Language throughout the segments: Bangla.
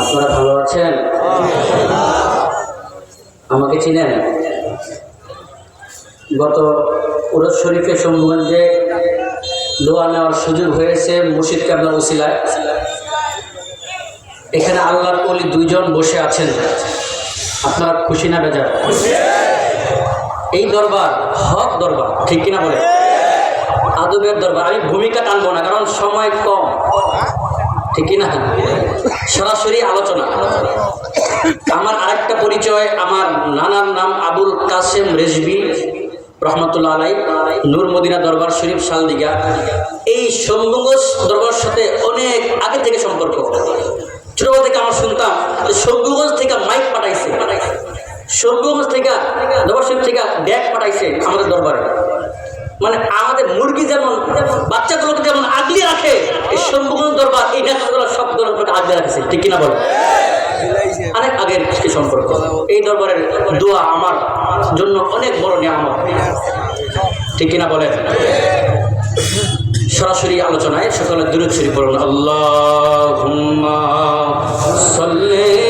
আপনারা ভালো আছেন? আমাকে চিনেন? গত উরদ শরীফে শম্ভুগঞ্জে দোয়া নেওয়ার সুযোগ হয়েছে মুর্শিদ কাবলা ওসিলায়। এখানে আল্লাহর কলি দুইজন বসে আছেন। আপনার খুশি না বেজার? এই দরবার, হক দরবার, ঠিক কিনা বলে আদবের দরবার আমি ভূমিকা টানবো না, কারণ সময় কম। ঠিক না? সরাসরি আলোচনা। আমার আরেকটা পরিচয়, আমার নানার নাম আবুল কাসেম রেজবি রহমতুল্লাহ আলাই নূর মদিনা দরবার শরীফ শালদিগা এই শম্ভুগঞ্জ দরবার সাথে অনেক আগে থেকে সম্পর্ক। ছোটবেলা থেকে আমরা শুনতাম শম্ভুগঞ্জ থেকে মাইক পাঠাইছে। শম্ভুগঞ্জ থেকে দরবার শরীফ থেকে ব্যাগ পাঠাইছে আমাদের দরবারে। মানে আমাদের মুরগি যেমন বাচ্চাগুলোকে যেমন আগলিয়ে রাখে, এই শম্ভুগঞ্জ দরবার, এই নেতাগুলো সব দরবারকে আগলে রাখছে। ঠিক কিনা বলো? অনেক আগের কি সম্পর্ক। এই দরবারের দোয়া আমার জন্য অনেক বড় নিয়ামত। ঠিক কিনা বলেন? সরাসরি আলোচনায় সকালে দূরে ছড়ি পড়ুন। আল্লাহ সাল্লি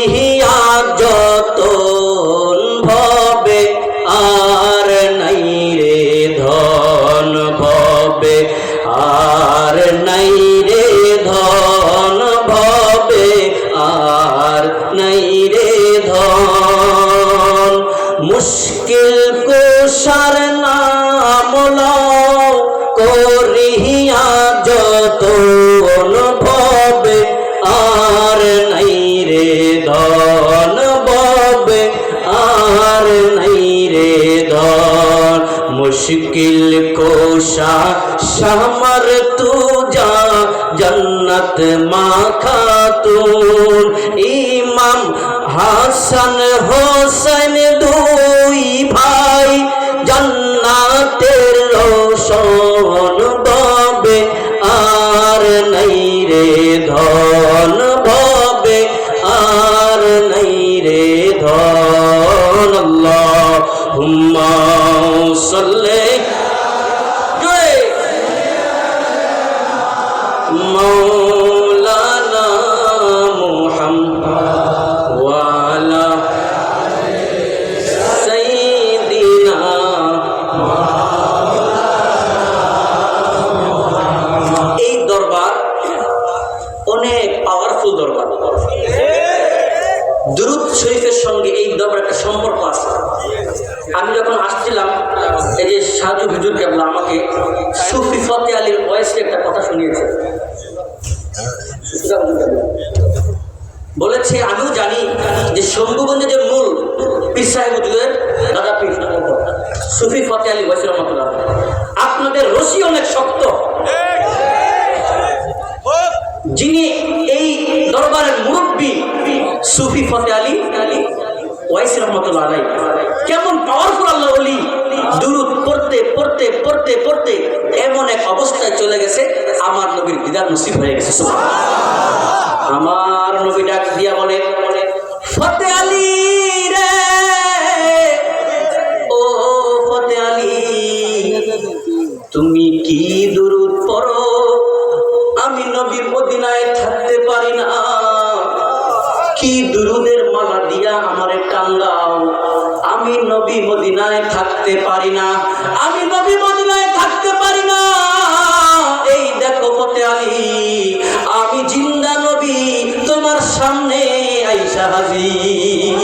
করিয়া যতন মুশকিল কোষা শামর তু যা জন্নত মা খাতুন ইমাম হাসান হোসেন দুই যে মূল পীর সুফি ফতে আলী বয়সের রহমতুল্লাহ আপনাদের রশি অনেক শক্ত। যিনি এই দরবারের মুরব্বী সুফি ফতে আলী আলী কেমন দুরুদ পড়তে পড়তে পড়তে পড়তে এমন এক অবস্থায় চলে গেছে, আমার নবীর দিদার নসিব হয়ে গেছে। আমার নবী ডাক দিয়া বলে তুমি কি দুরুদ পড়ো? আমি নবীর মদিনায় থাকতে পারি না। কি দুরুদের মালা দিয়া আমারে টাঙ্গাও? আমি নবী মদিনায় থাকতে পারি না। আমি নবী হাজির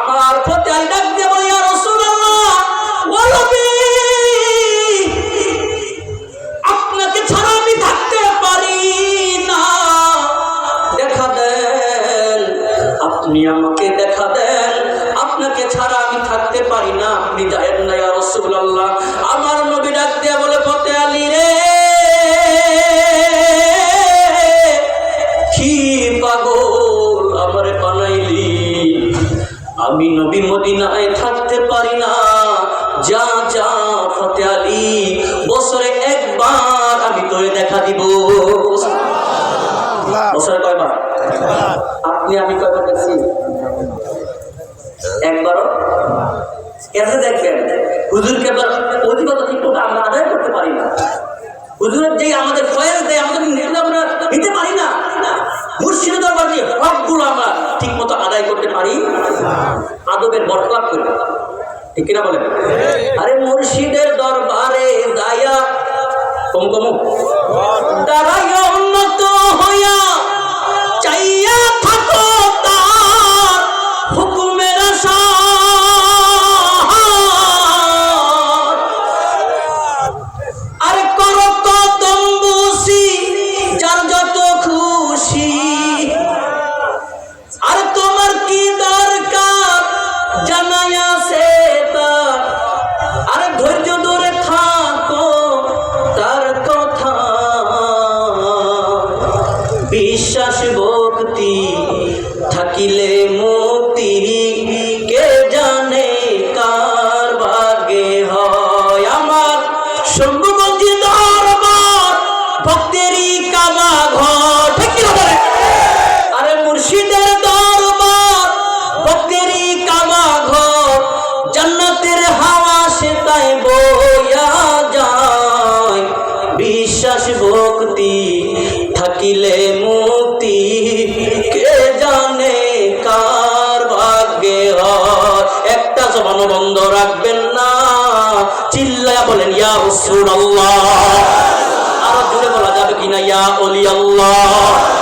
আমার প্রতি আলী ডাক দিয়ে বলি আর রাসূলুল্লাহ আপনাকে ছাড়া আমি থাকতে পারি না। দেখা দেন, আপনি আমাকে একবারও। কেসে হুজুরকে অধিকতা ঠিক মতো আমরা আদায় করতে পারি না। হুজুরের যে আমাদের দেয়, আমাদের নিতে আমরা নিতে পারি না। মুর্শিদ দরবার যে হকগুলো আমরা ঠিক মতো আদায় করতে পারি। আদবের বরকলাপ করি। ঠিক কিনা আরে মুর্শিদের দরবারে দায়া কম কম। দাঁড়ায় থাকিলে মুক্তি। কে জানে কার ভাগ্যে হয়? একটা জবান বন্ধ রাখবেন না। চিল্লায়া বলেন, ইয়া রসুল আল্লাহ আর জোরে বলা যাবে কিনা, ইয়া অলি আল্লাহ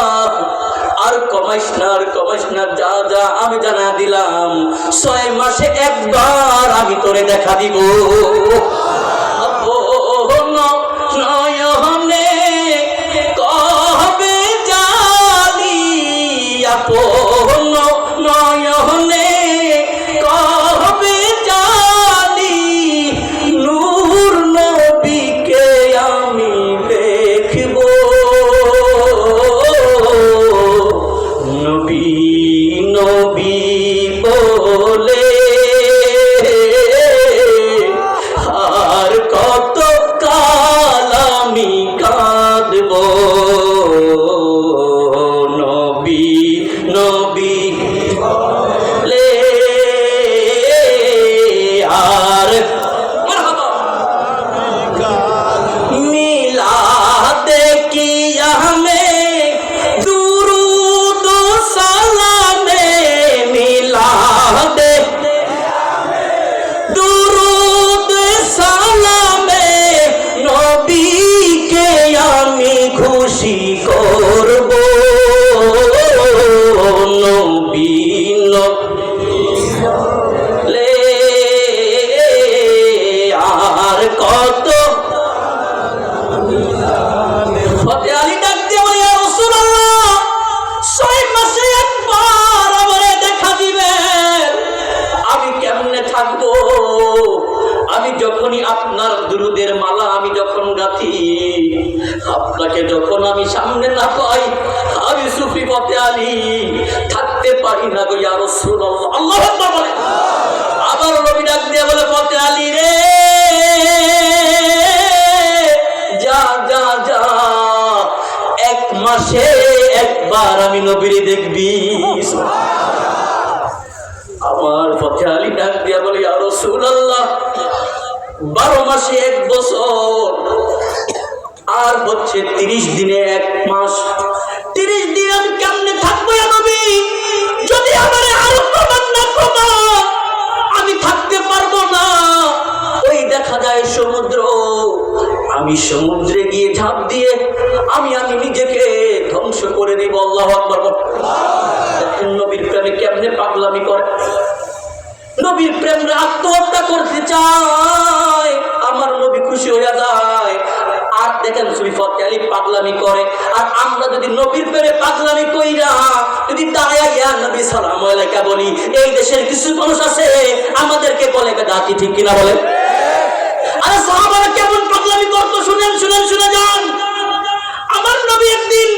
আর কমাইস না যা যা আমি জানা দিলাম, ছয় মাসে একবার আমি তোরে দেখা দিব। আপনাকে যখন আমি সামনে না পাই, আমি সুফি পথে আলী থাকতে পারি না গো ইয়া বলে আবার নবী ডাক দিয়ে বলে, পথে আলী রে। যা যা যা। এক মাসে একবার আমি নবীরে দেখবি। আমার পথে আলী ডাক দিয়া বলে আরও সুনাল্লাহ বারো মাসে এক বছর আর হচ্ছে তিরিশ দিনে এক মাস। তিরিশ দিন আমি কেমনে থাকব নবী? যদি আমার আরও প্রমাণ না প্রমাণ আমি থাকতে পারব না। ওই দেখা যায় সমুদ্র। আমি সমুদ্রে গিয়ে ঝাঁপ দিয়ে আমি আমি নিজেকে ধ্বংস করে দিব, আল্লাহ নবীর প্রেমে কেমনে পাগলামি করে। নবীর প্রেমে আত্মহত্যা করতে চায়। আমার নবী খুশি হয়ে যায়। দেখেন সুইফত আলী পাগলামি করে। আর আমরা যদি নবীর প্রেমে পাগলামি করি না, যদি দাঁড়ায় ইয়া নবী সালাম বলি, এই দেশের কিছু মানুষ আছে, আমাদেরকে বলে দাঁতি ঠিক কিনা বলে আরে সাহাবারা কেমন পাগলামি করতো, শুনেন শুনেন, শুনে যান। আমার নবী একদিন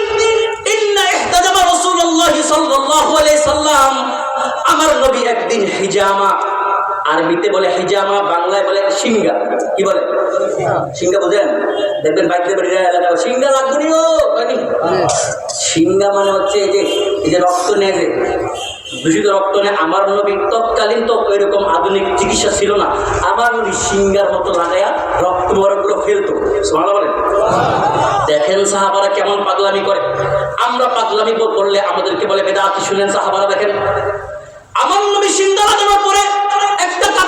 সাল্লাম আমার নবী একদিন হিজামা আরবিতে বলে হিজামা, বাংলায় বলে সিঙ্গা কি বলে? সিঙ্গা বুঝেন? দেখবেন বাড়ি এলাকা সিঙ্গা লাগবে সিঙ্গা মানে হচ্ছে এই যে এই যে রক্ত নেয় যে, দূষিত রক্ত নেয় আমার নবী তৎকালীন তো এরকম আধুনিক চিকিৎসা ছিল না। আমার নবী সিঙ্গার মতো লাগাইয়া রক্ত মরকগুলো ফেলতো। শোনা বলেন। দেখেন সাহাবারা কেমন পাগলামি করে। আমরা পাগলামি করলে আমাদেরকে বলে বেদাতি, শুনেন সাহাবারা দেখেন। আমার নবী সিঙ্গা লাগানোর পরে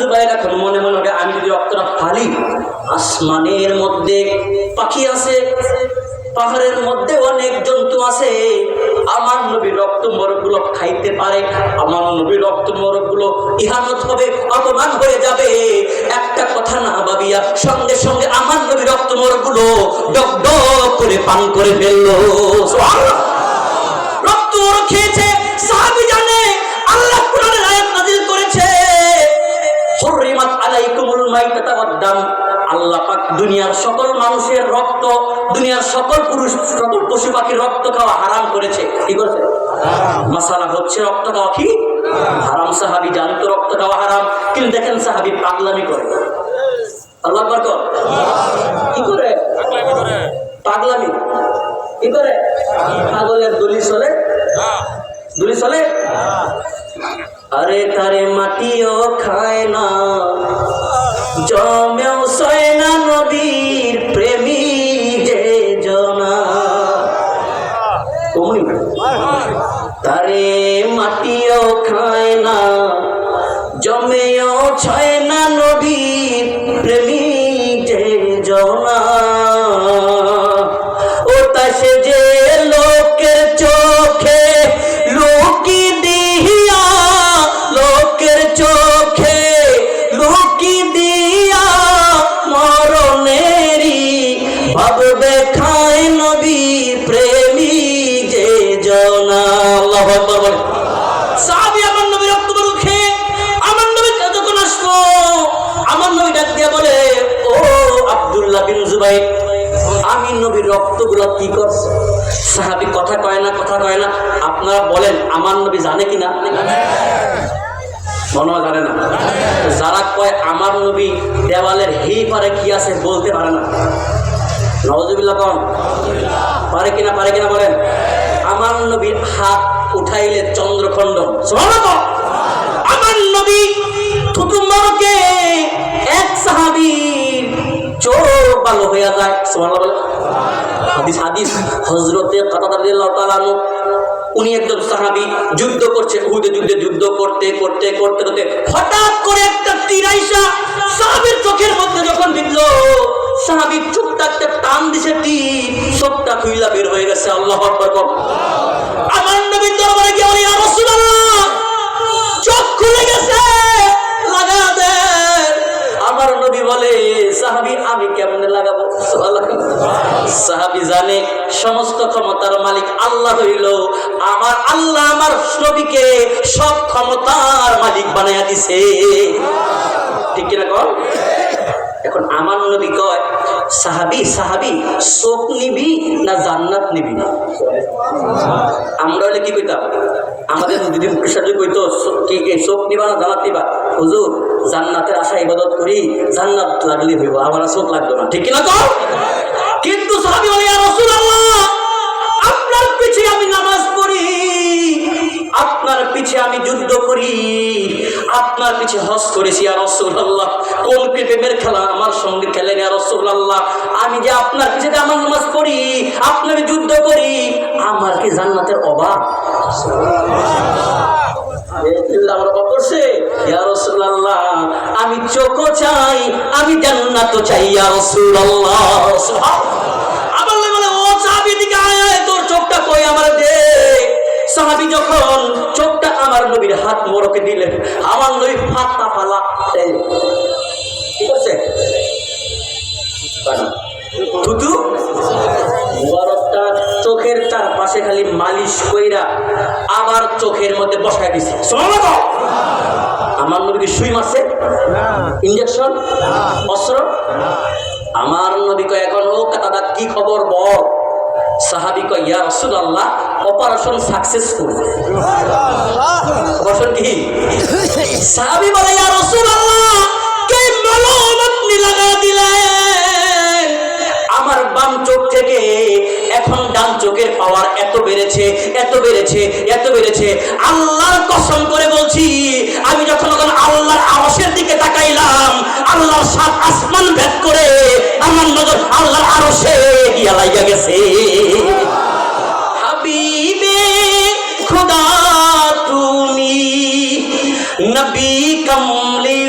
জুবাইর এখন মনে মনে আমি যদি রক্তটা ফালি, আসমানের মধ্যে পাখি আছে, পাহাড়ের মধ্যে অনেক জন্তু আছে, আমার নবী রক্ত মরকগুলো খাইতে পারে, আমার নবী রক্ত মরকগুলো ইহানত হবে, অপমান হয়ে যাবে। একটা কথা না ভাবিয়া সঙ্গে সঙ্গে আমার নবী রক্ত মরকগুলো ডক ডক করে পান করে ফেলল। রক্ত খেয়েছে আল্লাহ পাক দুনিয়ার সকল মানুষের রক্ত দুনিয়ার সকল পুরুষ সকল পশু পাখির রক্ত খাওয়া হারাম করেছে। কি করেছে? মাসালা হচ্ছে রক্ত খাওয়া কি? হারাম। সাহাবি জানতো রক্ত খাওয়া হারাম। কিন্তু দেখেন সাহাবি পাগলামি করে। আল্লাহ আকবার কর। কি করে? পাগলামি কি করে? পাগলের দলি চলে? দলি চলে? আরে তারে মাটিও খায় না। জমেও সয় না নবীর প্রেমী যে জনা। তারে মাটিও খায় না জমেও ছয় আমি নবীর রক্তগুলো কি করছে? সাহাবী কথা কয় না, কথা কয় না। আপনারা বলেন, আমার নবী জানে কি না মনে জানে না। যারা কয়, আমার নবী দেওয়ালের হেই পারে কি আছে বলতে পারে না। নওয়াজুবিল্লাহ কন। পারে কিনা পারে কিনা বলেন। আমার নবীর হাত উঠাইলে চন্দ্রখণ্ড। আমার নবী থুতু সম্পর্কে এক সাহাবীর চোখ উনি একজন সাহাবী যুদ্ধ করছে উহুদে যুদ্ধে যুদ্ধ করতে করতে করতে করতে হঠাৎ করে একটা সাহাবীর চোখের মধ্যে যখন সাহাবীর চোখটা একটা টান দিছে খুইলা বের হয়ে গেছে আল্লাহ আমার দরবারে গিয়ে বলি, "ইয়া রাসূলুল্লাহ, চোখ খুলে গেছে? বলে, সাহাবি, আমি কেমনে লাগাবো? সাহাবি জানে, সমস্ত ক্ষমতার মালিক আল্লাহ হইল। আমার আল্লাহ আমার নবীকে সব ক্ষমতার মালিক বানাইয়া দিছে। ঠিক কিনা কর এখন আমার নবী কয়, সাহাবি সাহাবি চোখ নিবি না জান্নাত নিবি আমরা হলে কি কইতাম? আমাদের যদি কৃষক কইতো কি কি চোখ নিবা না জান্নাত নিবা? হুজুর, জান্নাতের আশা, ইবাদত করি, জান্নাত লাগলে হইব আমার চোখ লাগতো না। ঠিক কিনা কর কিন্তু সাহাবি বলে আপনার আমি নামাজ পিছে আমি যুদ্ধ করি। আপনার পিছে হজ করেছি আর রসুল্লাহ কোন প্রেমের খেলা? আমার সঙ্গে খেলেন আর রসুল্লাহ আমি যে আপনার পিছে আমার নামাজ পড়ি, আপনার যুদ্ধ করি, আমার কি জান্নাতের অভাব? আমি চোখও চাই, আমি জান্নাতও চাই আমার ও সাহাবী দিকে তোর চোখটা কই আমার দে সাহাবী যখন চোখটা আমার নবীর হাত মোড়কে দিলেন আমার নবী ফাতা পালা ঠিক আছে? থুতু মুবারকটা চোখের চারপাশে খালি মালিশ কইরা আবার চোখের মধ্যে বসায় দিছে। আমার নবীকে সুই মারছে? ইঞ্জেকশন অস্ত্র? আমার নবী কয় এখন ও দাদা কি খবর বল? সাহাবি কয়, ইয়া আল্লাহ অপারেশন সাকসেসফুল। অপারেশন কি? সাহাবি বলে, ইয়া রাসূলুল্লাহ, কে মলম আপনি লাগা দিলেন? আমার বাম চোখ থেকে এখন ডান চোখের পাওয়ার এত বেড়েছে এত বেড়েছে এত বেড়েছে। আল্লাহর কসম করে বলছি আল্লাহর সাত আসমান ভেদ করে আমার নজর আল্লাহর সে গিয়া লাইয়া গেছে। হাবিবে খোদা তুমি, নবী কমলিওয়ালা